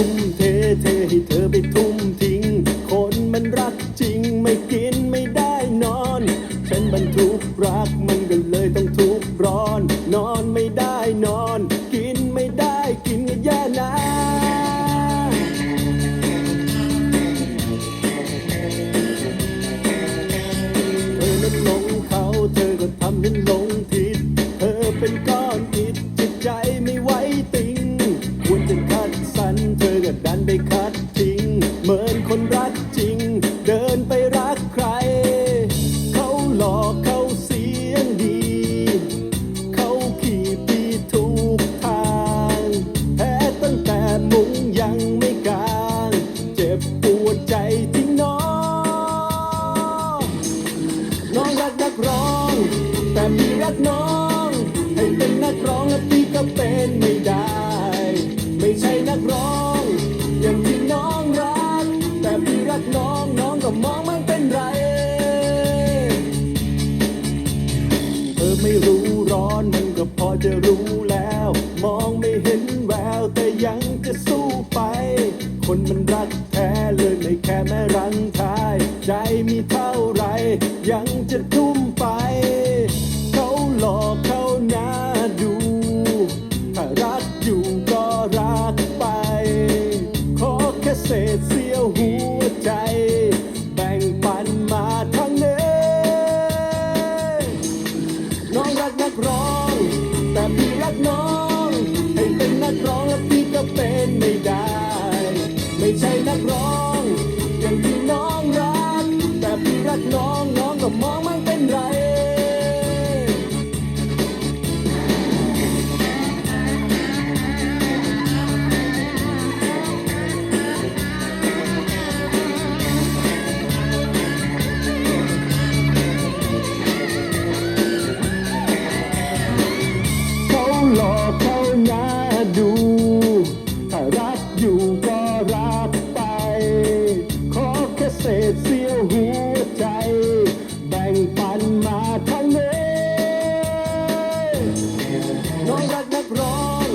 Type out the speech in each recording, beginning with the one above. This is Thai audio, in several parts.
ุ่มเทเทให้เธอไปทุ่มทิ้ง คนมันรักจริงไม่กินไม่ได้นอน ฉันบรรทุกรักมันก็เลยต้องทุกร้อน นอนไม่ได้นอน กินไม่ได้กินก็แย่นะเธอนั้นหลงเขาเธอก็ทำฉันหลงผิด เธอเป็นก้อนักร้อง แต่พี่รักน้อง ให้เป็นนักร้องและพี่ก็เป็นไม่ได้ ไม่ใช่นักร้อง อย่างที่น้องรัก แต่พี่รักน้องน้องก็มองไม่เป็นไร เธอไม่รู้ร้อนมันก็พอจะรู้ หัวใจ แบ่งปันมาทางนี้น้องรักนักร้อง แต่พี่รักน้อง ให้เป็นนักร้องแล้วพี่ก็เป็นไม่ได้ ไม่ใช่นักร้อง เศษเสี้ยวหัวใจ แบ่งปันมาทั้งนี้น้องรักนักร้อง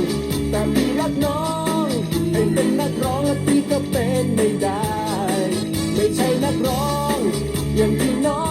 แต่พี่รักน้องให้เป็นนักร้องแล้วพี่ก็เป็นไม่ได้ ไม่ใช่นักร้อง อย่างที่น้อง